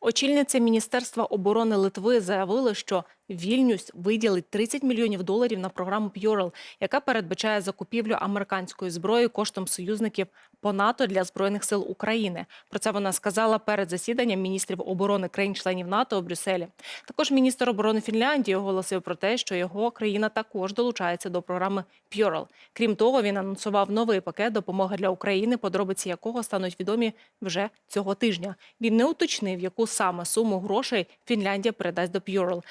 Очільниця Міністерства оборони Литви заявила, що Вільнюс виділить 30 мільйонів доларів на програму П'юрел, яка передбачає закупівлю американської зброї коштом союзників по НАТО для збройних сил України. Про це вона сказала перед засіданням міністрів оборони країн-членів НАТО у Брюсселі. Також міністр оборони Фінляндії оголосив про те, що його країна також долучається до програми П'юрел. Крім того, він анонсував новий пакет допомоги для України, подробиці якого стануть відомі вже цього тижня. Він не уточнив, яку саме суму грошей Фінляндія передасть до П'юрел.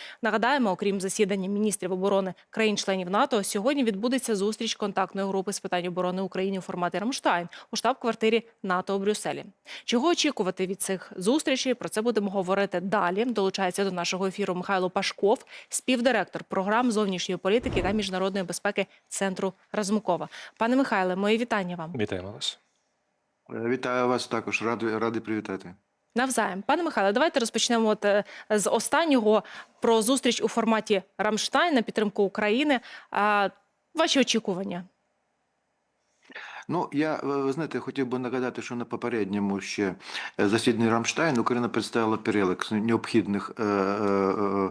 Нагадаємо, окрім засідання міністрів оборони країн-членів НАТО, сьогодні відбудеться зустріч контактної групи з питань оборони України у форматі Рамштайн у штаб-квартирі НАТО у Брюсселі. Чого очікувати від цих зустрічей? Про це будемо говорити далі. Долучається до нашого ефіру Михайло Пашков, співдиректор програм зовнішньої політики та міжнародної безпеки центру Разумкова. Пане Михайле, мої вітання вам. Вітаємо вас. Е, Вітаю вас також, радий, радий привітати. Навзаєм, пане Михайле, давайте розпочнемо от, е, з останнього про зустріч у форматі Рамштайн на підтримку України. А, ваші очікування? Ну, я, е, ви знаєте, хотів би нагадати, що на попередньому ще е, засіданні Рамштайн Україна представила перелік необхідних е, е,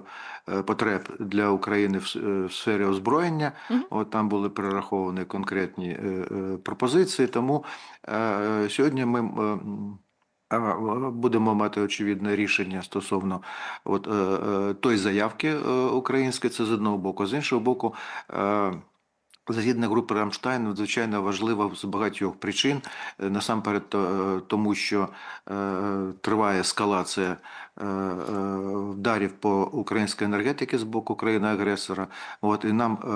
е, потреб для України в, в сфері озброєння. Мгм. От там були перераховані конкретні е, е, пропозиції. Тому е, сьогодні ми. е, Будемо мати очевидне рішення стосовно от, е, е, той заявки е, української, це з одного боку, з іншого боку, е, Засідання групи Рамштайн надзвичайно важлива з багатьох причин. Е, Насамперед, тому що е, триває ескалація е, е, вдарів по українській енергетиці з боку країни-агресора. От, і нам е,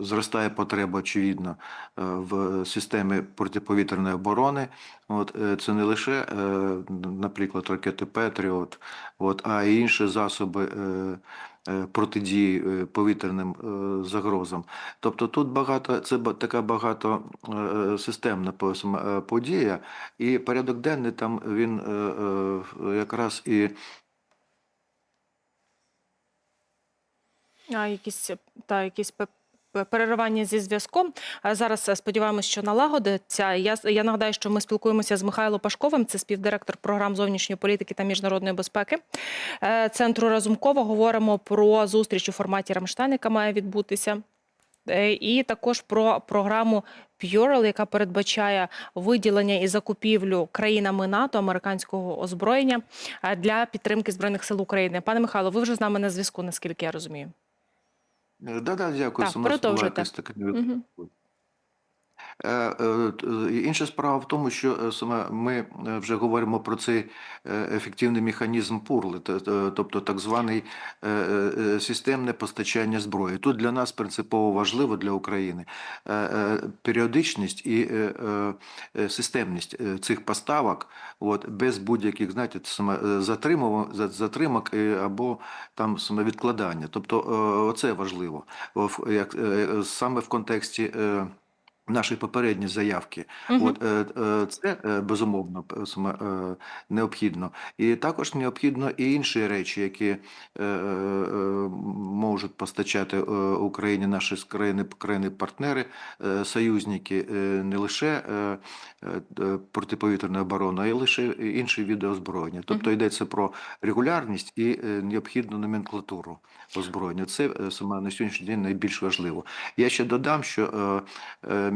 е, зростає потреба, очевидно, е, в системі протиповітряної оборони. От, е, це не лише, е, наприклад, ракети Петріот, от, а й інші засоби. Е, Протидії е, повітряним е, загрозам, тобто тут багато це така багато системна по- подія, і порядок денний там він якраз і А, якісь та якісь переривання зі зв'язком. Зараз е, сподіваємось, що налагодиться. Я я нагадаю, що ми спілкуємося з Михайлом Пашковим, це співдиректор програм зовнішньої політики та міжнародної безпеки е, центру Разумкова. Говоримо про зустріч у форматі Рамштайн, яка має відбутися. Е, І також про програму Purel, яка передбачає виділення і закупівлю країнами НАТО американського озброєння для підтримки збройних сил України. Пане Михайло, ви вже з нами на зв'язку, наскільки я розумію. Е, Да-да, дякую. Так, сама продовжуйте. якась така Мгм. Е, е, е, Інша справа в тому, що саме ми вже говоримо про цей ефективний механізм пурли, тобто так званий системне постачання зброї. Тут для нас принципово важливо для України періодичність і системність цих поставок, от без будь-яких знаєте, затримок або там саме відкладання. Тобто, е, оце важливо, як саме в контексті. Наші попередні заявки, Мгм. от е, е, це е, безумовно необхідно, і також необхідно і інші речі, які е, можуть постачати Україні наші країни країни-партнери, е, союзники, не лише протиповітряна оборона, а й лише інші види озброєння. Тобто йдеться про регулярність і необхідну номенклатуру озброєння. Це саме на сьогоднішній день найбільш важливо. Я ще додам, що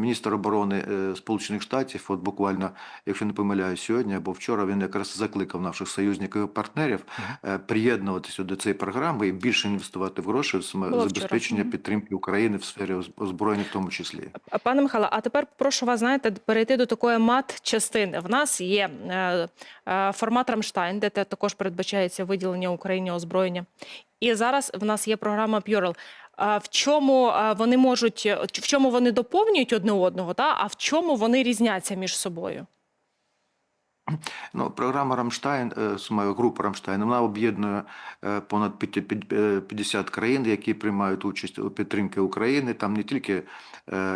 міністр оборони е, Сполучених Штатів, от буквально, якщо не помиляюсь, сьогодні або вчора, він якраз закликав наших союзників і партнерів е, приєднуватися до цієї програми і більше інвестувати в гроші в забезпечення підтримки України в сфері оз- озброєння, в тому числі. Пане Михайло, а тепер прошу вас, знаєте, перейти до такої мат-частини. В нас є е, формат Рамштайн, де також передбачається виділення Україні озброєння. І зараз в нас є програма П'юрел. В чому вони можуть, в чому вони доповнюють одне одного, та а в чому вони різняться між собою? Ну, програма Рамштайн, е, саме група Рамштайн, вона об'єднує е, понад п'яті- е, 50 країн, які приймають участь у підтримці України. Там не тільки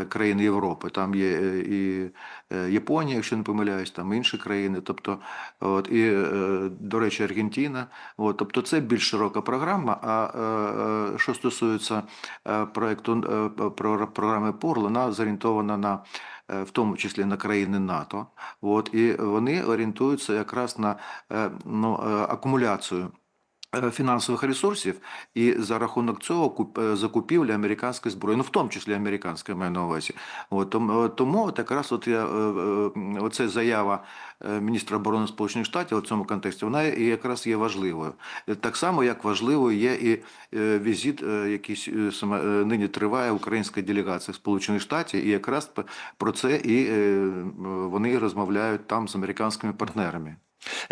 країни Європи, там є і Японія, якщо не помиляюсь, там інші країни. Тобто, от, і, до речі, Аргентина. От, тобто це більш широка програма. А що стосується проекту про програми ПОР, вона зорієнтована на в тому числі на країни НАТО. От, і вони орієнтуються якраз на е, ну, е, акумуляцію. Е, Фінансових ресурсів і за рахунок цього е, американської зброї, ну в тому числі американської маю на увазі. От, тому, тому от якраз от я, е, е, оце заява е, міністра оборони Сполучених Штатів у цьому контексті, вона якраз є важливою. Е, Так само, як важливою є і е, візит, е, який е, нині триває українська делегація Сполучених Штатів, і якраз про це і е, вони розмовляють там з американськими партнерами.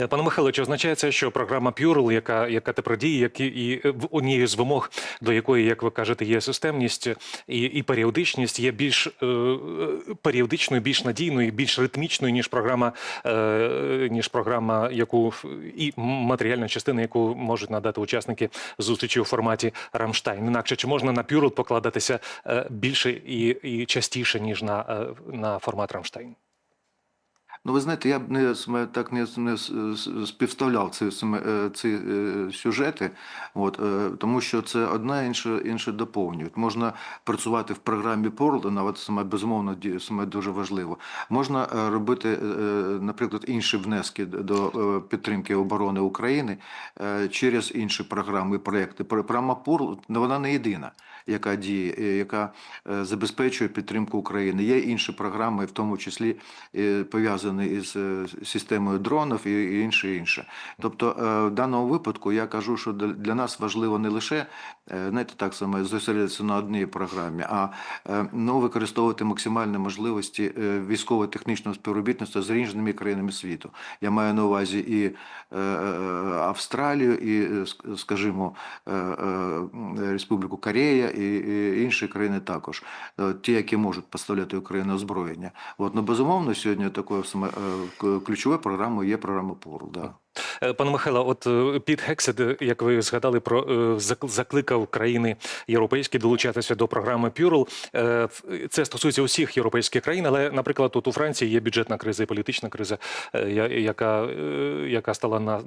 Е, Пане Михайло, чи означає це, що програма Purl, яка, яка тепер діє, які, і в- однією з вимог, до якої, як ви кажете, є системність і, і періодичність, є більш е, періодичною, більш надійною, більш ритмічною, ніж програма, е, ніж програма, яку і матеріальна частина, яку можуть надати учасники зустрічі у форматі Рамштайн. Інакше чи можна на Purl покладатися е, більше і, і частіше, ніж на, е, на формат Рамштайн? Ну, ви знаєте, я б не так не, не співставляв ці, е, ці е, сюжети, от, е, тому що це одна інша, інше доповнюють. Можна працювати в програмі Порлдена, от саме безумовно саме дуже важливо. Можна робити, наприклад, інші внески до підтримки оборони України через інші програми і проекти. Програма Порл вона не єдина, яка діє, е, яка е, забезпечує підтримку України. Є інші програми, в тому числі е, пов'язані із системою дронів і інше інше. Тобто, в даному випадку я кажу, що для- нас важливо не лише знаєте, так само зосередитися на одній програмі, а ну, використовувати максимальні можливості військово-технічного співробітництва з різними країнами світу. Я маю на увазі і Австралію, і, скажімо, Республіку Корея і, інші країни також, Е, ті, які можуть поставляти Україну озброєння. От, ну, безумовно, сьогодні такою саме е, ключовою програмою є програма ПОР. Да. Е, Пане Михайло, от е, Піт Гексет, е, як ви згадали, про е, зак- закликав країни європейські долучатися до програми Пюрл. Це стосується усіх європейських країн, але, наприклад, тут у Франції є бюджетна криза і політична криза, яка, яка стала на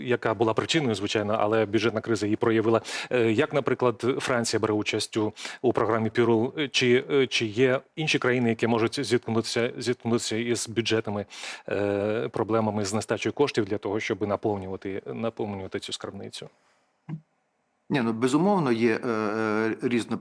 яка була причиною, звичайно, але бюджетна криза її проявила. Як, наприклад, Франція бере участь у, у програмі Пюрл? Чи, чи є інші країни, які можуть зіткнутися зіткнутися із бюджетними проблемами з нестачею коштів для того, щоб наповнювати наповнювати цю скарбницю? Ні, ну безумовно є е, е, різні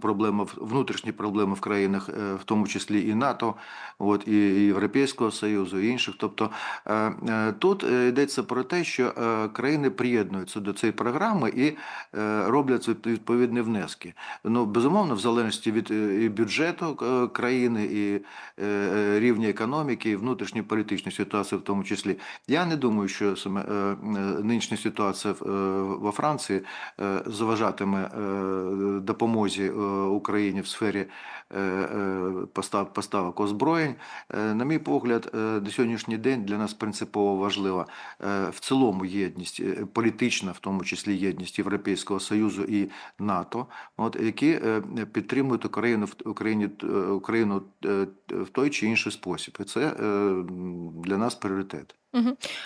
внутрішні проблеми в країнах, е, в тому числі і НАТО, от, і і Європейського Союзу, і інших. Тобто е, е, тут е, йдеться про те, що е, країни приєднуються до цієї програми і е, роблять відповідні внески. Ну, безумовно, в залежності від е, і бюджету е, країни, і е, е, рівня економіки, і внутрішньої політичної ситуації, в тому числі. Я не думаю, що саме е, нинішня ситуація в- е, во Франції е, заважатиме е, допомозі е, Україні в сфері поставок озброєнь. Е, На мій погляд, е, на сьогоднішній день для нас принципово важлива е, в цілому єдність, е, політична, в тому числі єдність Європейського Союзу і НАТО, от, які е, підтримують Україну Україні е, Україну е, в той чи інший спосіб. І це е, для нас пріоритет.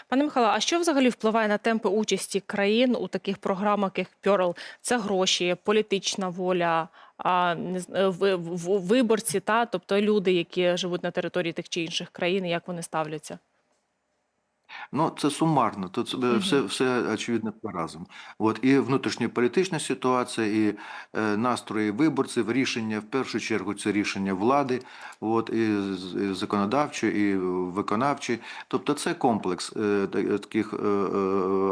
Пане Михайло, а що взагалі впливає на темпи участі країн у таких програмах, як Пьорл? Це гроші, політична воля, е, виборці, та тобто люди, які живуть на території тих чи інших країн, як вони ставляться? Ну, це сумарно, тут е, все, все очевидно разом. От і внутрішньополітична ситуація, і е, настрої виборців, рішення в першу чергу це рішення влади, от і, і законодавчі, і виконавчі. Тобто це комплекс е, таких е, е,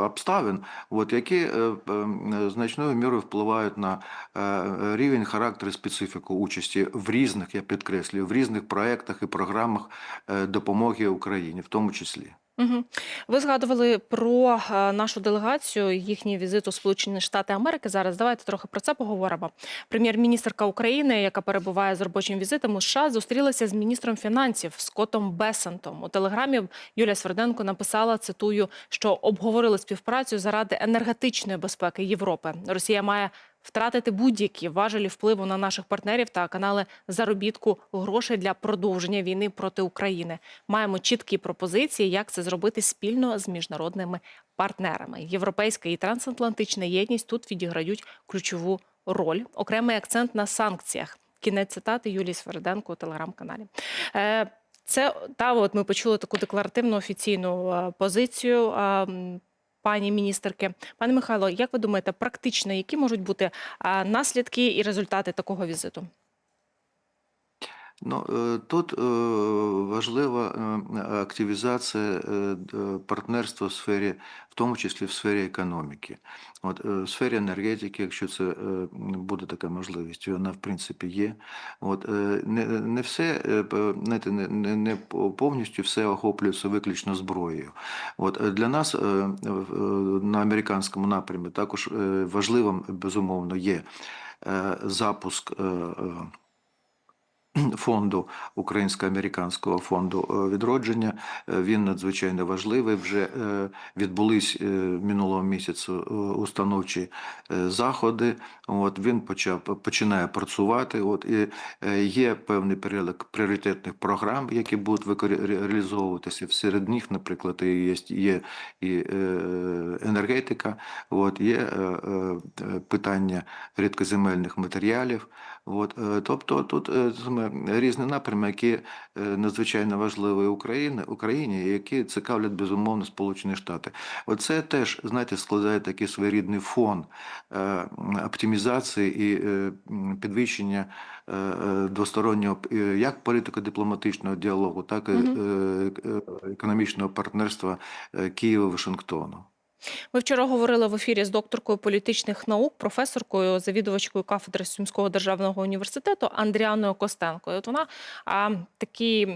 обставин, от, які е, е, значною мірою впливають на е, рівень, характер і специфіку участі в різних, я підкреслюю, в різних проектах і програмах е, допомоги Україні, в тому числі. Ви згадували про е, нашу делегацію, їхній візит у Сполучені Штати Америки. Зараз давайте трохи про це поговоримо. Прем'єр-міністрка України, яка перебуває з робочим візитом у США, зустрілася з міністром фінансів Скоттом Бесентом. У телеграмі Юлія Сверденко написала, цитую, що обговорили співпрацю заради енергетичної безпеки Європи. Росія має втратити будь-які важелі впливу на наших партнерів та канали заробітку грошей для продовження війни проти України. Маємо чіткі пропозиції, як це зробити спільно з міжнародними партнерами. Європейська і трансатлантична єдність тут відіграють ключову роль. Окремий акцент на санкціях. Кінець цитати Юлії Свериденко у телеграм-каналі. Е, Це та от ми почули таку декларативну офіційну е, позицію. Пані міністерки, пане Михайло, як ви думаєте, практично які можуть бути наслідки і результати такого візиту? Ну, е, тут е, важлива е, активізація партнерства в сфері, в тому числі в сфері економіки. От, в сфері енергетики, якщо це буде така можливість, вона в принципі є. От, не, не все, знаєте, не, не, не повністю все охоплюється виключно зброєю. От, для нас на американському напрямі також важливим, безумовно, є запуск. фонду Українсько-американського фонду е, відродження. Е, Він надзвичайно важливий. Вже е, відбулись минулого місяцю е, установчі заходи. От він почав починає працювати. От і є певний перелік пріоритетних програм, які будуть реалізовуватися. Серед них, наприклад, є, є і енергетика, от є питання рідкоземельних матеріалів. От, е, тобто тут е, саме різні напрями, які е, надзвичайно важливі Україні, Україні, які цікавлять безумовно Сполучені Штати. Оце теж, знаєте, складає такий своєрідний фон оптимізації і підвищення двостороннього як політико-дипломатичного діалогу, так і економічного партнерства Києва Вашингтону. Ми вчора говорили в ефірі з докторкою політичних наук, професоркою, завідувачкою кафедри Сумського державного університету Андріаною Костенко. І от вона а, такі.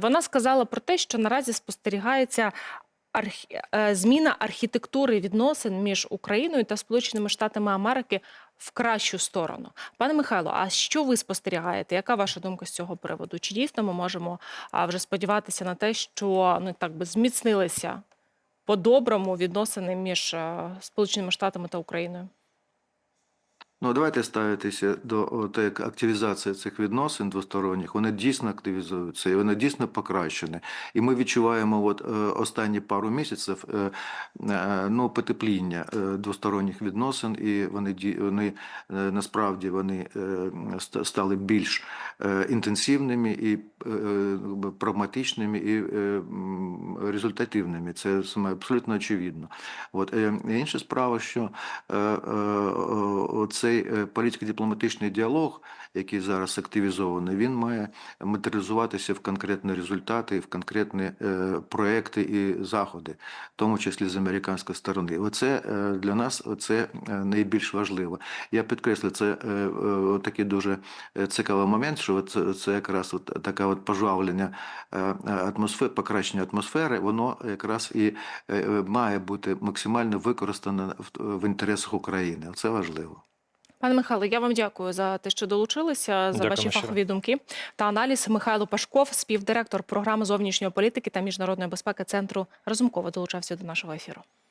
Вона сказала про те, що наразі спостерігається архі... е, зміна архітектури відносин між Україною та Сполученими Штатами Америки в кращу сторону. Пане Михайло, а що ви спостерігаєте? Яка ваша думка з цього приводу? Чи дійсно ми можемо вже сподіватися на те, що ну так би зміцнилися по-доброму відносини між е, Сполученими Штатами та Україною? Ну, давайте ставитися до як активізація цих відносин двосторонніх. Вони дійсно активізуються і вони дійсно покращені. І ми відчуваємо от, е, останні пару місяців е, е, ну, потепління двосторонніх відносин, і вони, вони насправді вони стали більш інтенсивними і прагматичними і результативними. Це саме абсолютно очевидно. От, е, інша справа, що е, е, цей політико-дипломатичний діалог, який зараз активізований, він має матеріалізуватися в конкретні результати, в конкретні проекти і заходи, в тому числі з американської сторони. Оце для нас це найбільш важливо. Я підкреслю, це такий дуже цікавий момент, що це, якраз от таке от пожвавлення атмосфери, покращення атмосфери, воно якраз і е, е, має бути максимально використане в, інтересах України. Це важливо. Пане Михайло, я вам дякую за те, що долучилися, за дякую, ваші щиро. фахові думки та аналіз. Михайло Пашков, співдиректор програми зовнішньої політики та міжнародної безпеки Центру Разумкова, долучався до нашого ефіру.